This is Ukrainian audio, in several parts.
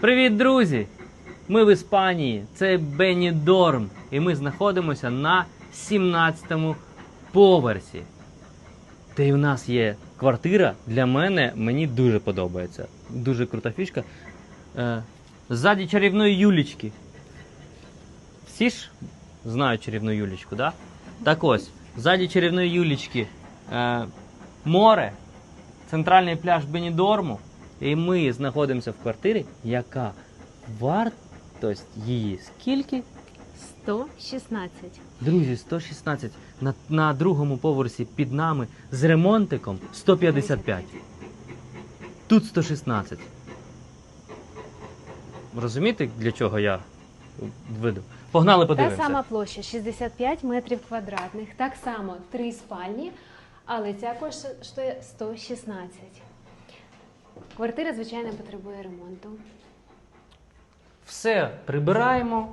Привіт, друзі! Ми в Іспанії. Це Бенідорм. І ми знаходимося на 17-му поверсі. Та й в нас є квартира. Для мене мені дуже подобається. Дуже крута фішка. Е, ззаді чарівної Юлічки. Всі ж знають чарівну Юлічку, да? Так ось, ззаді чарівної Юлічки е, море, центральний пляж Бенідорму. І ми знаходимося в квартирі, яка вартість її скільки? 116. Друзі, 116. На, на другому поверсі під нами з ремонтиком 155. Тут 116. Розумієте, для чого я веду? Погнали Та подивимося. сама площа 65 метрів квадратних. Так само три спальні, але ця коштує 116. Квартира, звичайно, потребує ремонту. Все прибираємо,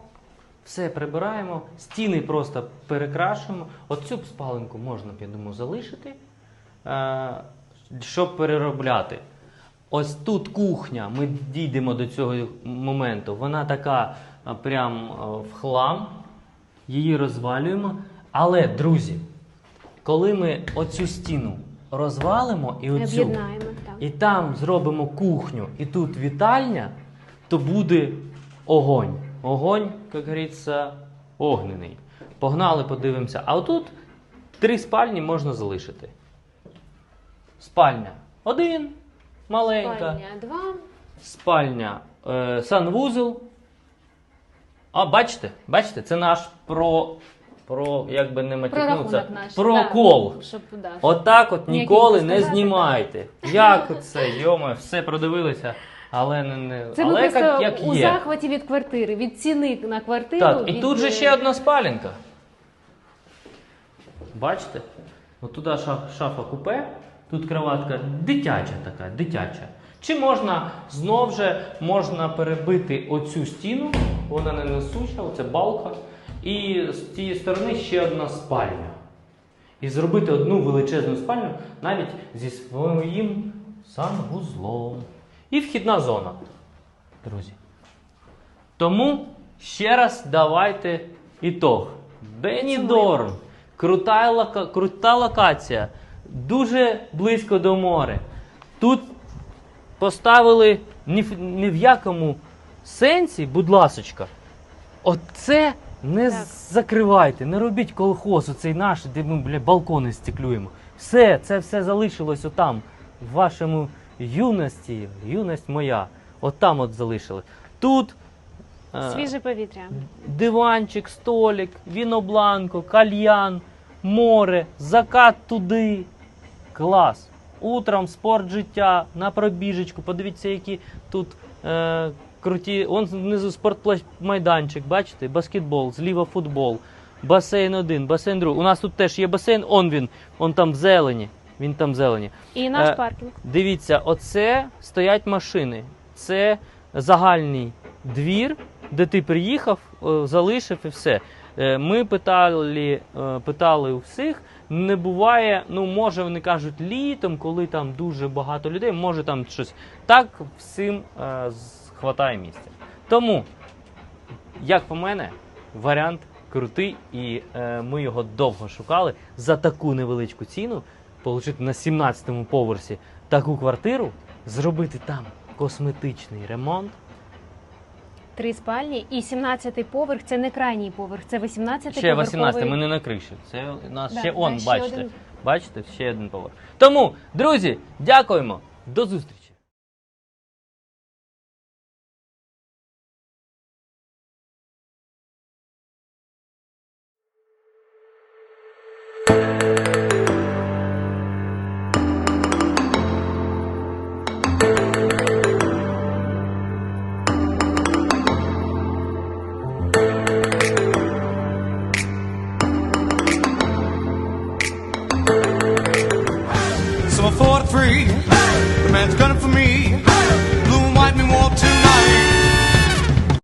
все прибираємо, стіни просто перекрашуємо. Оцю б спаленку можна б, я думаю, залишити, е, щоб переробляти. Ось тут кухня, ми дійдемо до цього моменту. Вона така е, прям е, в хлам, її розвалюємо. Але, друзі, коли ми оцю стіну розвалимо і оцю, Об'єднаємо. І там зробимо кухню, і тут вітальня, то буде огонь. Огонь, як говориться, огнений. Погнали, подивимося. А отут три спальні можна залишити. Спальня один, маленька. Спальня 2. Спальня, е, санвузол. А, бачите? Бачите, це наш про. Про, як би не матюкнутися, наш. Да, щоб, да, Отак от ніколи не сказати, знімайте. Як оце, йома, все продивилися, але не, не Це але як, як у є. захваті від квартири, від ціни на квартиру. Так, і від, тут же е, ще одна спаленка. Бачите? От туди шаф- шафа купе, тут кроватка дитяча така, дитяча. Чи можна знов же можна перебити оцю стіну, вона не несуча, оце балка. І з тієї сторони ще одна спальня. І зробити одну величезну спальню навіть зі своїм санвузлом. І вхідна зона, друзі. Тому ще раз давайте ітог. Бенідорм. Крута, лока... крута локація. Дуже близько до моря. Тут поставили ні в, ні в якому сенсі, будь ласочка, оце не Так. закривайте, не робіть колхоз, оцей наш, де ми бля, балкони стеклюємо. Все, це все залишилось отам, в вашому юності, юність моя. Отам от залишили. Тут е, Свіже повітря. диванчик, столик, вінобланко, кальян, море, закат туди. Клас. Утром спорт життя, на пробіжечку. Подивіться, які тут е, круті. Вон знизу спортмайданчик, бачите? Баскетбол, зліва футбол, басейн один, басейн другий. У нас тут теж є басейн, он він, он там в зелені. Він там в зелені. І наш Е, паркінг. Дивіться, оце стоять машини. Це загальний двір, де ти приїхав, е, залишив і все. Е, Ми питали, е, питали у всіх. Не буває, ну може вони кажуть літом, коли там дуже багато людей, може там щось. Так всім е, з- хватає місця. Тому, як по мене, варіант крутий, і е, ми його довго шукали за таку невеличку ціну. Получити на 17-му поверсі таку квартиру, зробити там косметичний ремонт. Три спальні і 17-й поверх це не крайній поверх, це 18-й Ще поверховий. 18, ми не на криші. Це у нас Да, ще он, ще бачите. один. Бачите, ще один поверх. Тому, друзі, дякуємо. До зустрічі. I'm four to three. The man's gunning for me.